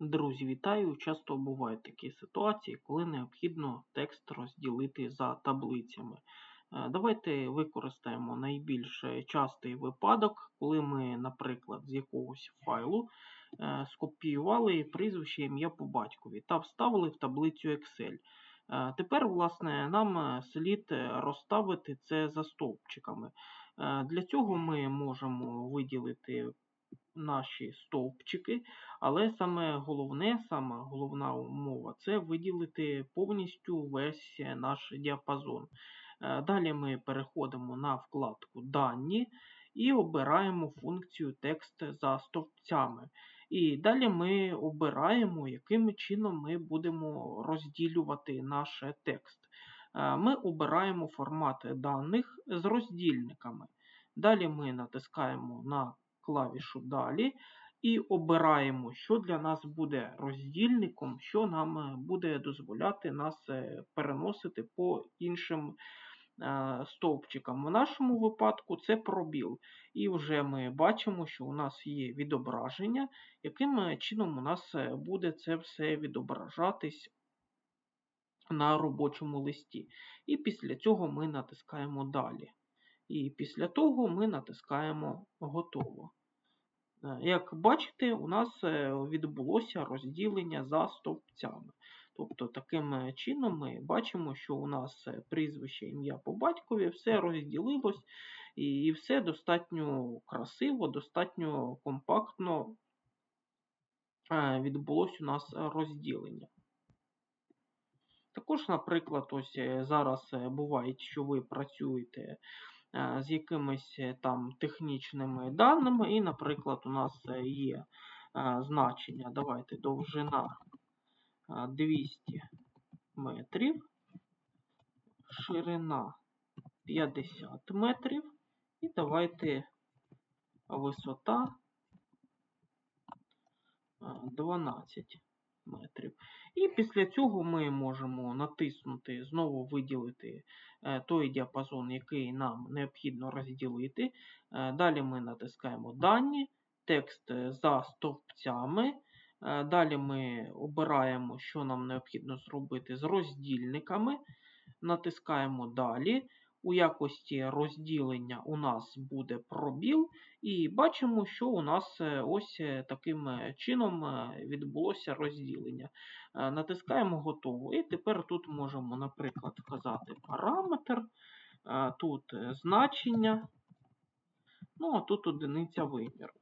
Друзі, вітаю! Часто бувають такі ситуації, коли необхідно текст розділити за таблицями. Е, Давайте використаємо найбільш частий випадок, коли ми, наприклад, з якогось файлу е, скопіювали прізвище ім'я по батькові та вставили в таблицю Excel. Е, Тепер, власне, нам слід розставити це за стовпчиками. Для цього ми можемо виділити наші стовпчики, але саме головне, саме головна умова це виділити повністю весь наш діапазон. Е, Далі ми переходимо на вкладку Дані і обираємо функцію текст за стовпцями. І далі ми обираємо, яким чином ми будемо розділювати наш текст. Е, Ми обираємо формат даних з роздільниками. Далі ми натискаємо на клавішу Далі і обираємо, що для нас буде роздільником, що нам е, буде дозволяти нас е, переносити по іншим е, стовпчикам. В нашому випадку це пробіл. І вже ми бачимо, що у нас є відображення, яким чином у нас буде це все відображатись на робочому листі. І після цього ми натискаємо Далі. І після того ми натискаємо Готово. Е, Як бачите, у нас е, відбулося розділення за стовпцями. Тобто, таким е, чином ми бачимо, що у нас прізвище ім'я по батькові, все розділилось, і все достатньо красиво, достатньо компактно відбулось у нас розділення. Також, наприклад, ось зараз буває, що ви працюєте з якимись там технічними даними. І, наприклад, у нас є значення. Давайте довжина 200 метрів, ширина 50 метрів. І давайте висота 12 метрів. І після цього ми можемо натиснути, знову виділити е, той діапазон, який нам необхідно розділити. Е, далі ми натискаємо Дані, текст е, за стовпцями. Далі ми обираємо, що нам необхідно зробити з роздільниками. Натискаємо Далі. У якості розділення у нас буде пробіл, і бачимо, що у нас ось таким чином відбулося розділення. Натискаємо готово. І тепер тут можемо, наприклад, вказати параметр, тут значення, ну а тут одиниця виміру.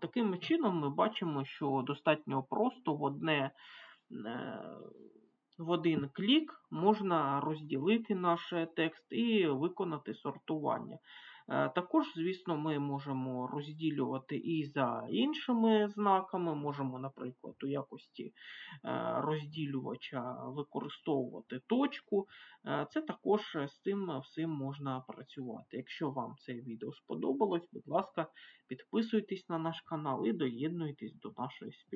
Таким чином ми бачимо, що достатньо просто в одне в один клік можна розділити наш текст і виконати сортування. Е, також, звісно, ми можемо розділювати і за іншими знаками. Можемо, наприклад, у якості е, розділювача використовувати точку. Е, це також з цим всім можна працювати. Якщо вам це відео сподобалось, будь ласка, підписуйтесь на наш канал і доєднуйтесь до нашої спільноти.